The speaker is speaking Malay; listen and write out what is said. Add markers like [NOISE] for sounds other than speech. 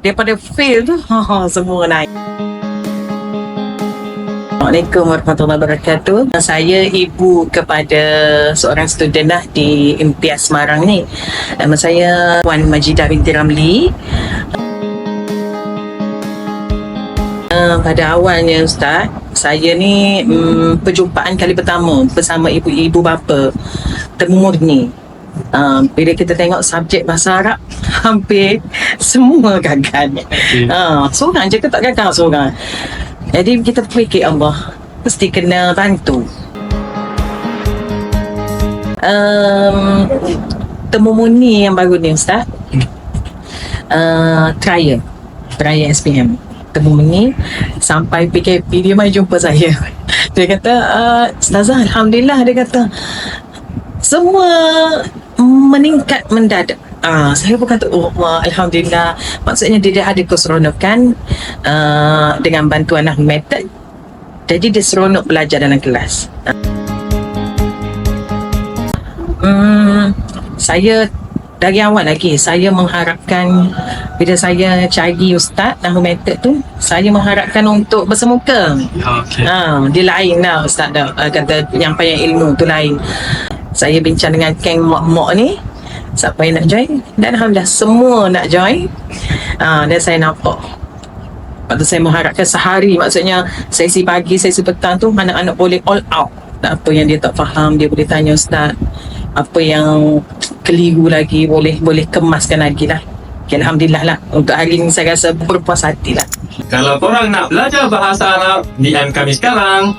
daripada fail tu [LAUGHS] ha, semua naik Assalamualaikum warahmatullahi wabarakatuh. Saya ibu kepada seorang student lah di Impias Semarang ni. Nama saya Wan Majidah binti Ramli. Uh, pada awalnya Ustaz, saya ni um, perjumpaan kali pertama bersama ibu-ibu bapa temu murni. Uh, bila kita tengok subjek bahasa Arab hampir semua gagal. Okay. Uh, seorang je ke tak gagal seorang. Jadi kita fikir Allah mesti kena bantu. Um, temu murni yang baru ni Ustaz. Uh, trial. Trial SPM. Temu murni sampai PKP dia mai jumpa saya. [LAUGHS] Dia kata, uh, Ustazah Alhamdulillah dia kata semua meningkat mendadak. Ah, saya pun kata, oh Allah, Alhamdulillah. Maksudnya dia ada keseronokan uh, dengan bantuan Ahli Method. Jadi dia seronok belajar dalam kelas. Hmm, saya dari awal lagi saya mengharapkan bila saya cari ustaz Nahu Method tu saya mengharapkan untuk bersemuka Okay. Ha, dia lain lah Ustaz dah uh, kata yang payah ilmu tu lain. Saya bincang dengan geng mak-mak ni siapa yang nak join dan Alhamdulillah semua nak join. Ha, dan saya nampak Waktu saya mengharapkan sehari maksudnya sesi pagi, sesi petang tu anak-anak boleh all out. Apa yang dia tak faham dia boleh tanya Ustaz. Apa yang keliru lagi boleh boleh kemaskan lagi lah. Okay, Alhamdulillah lah. Untuk hari ni saya rasa berpuas hati lah. Kalau korang nak belajar bahasa Arab, DM kami sekarang.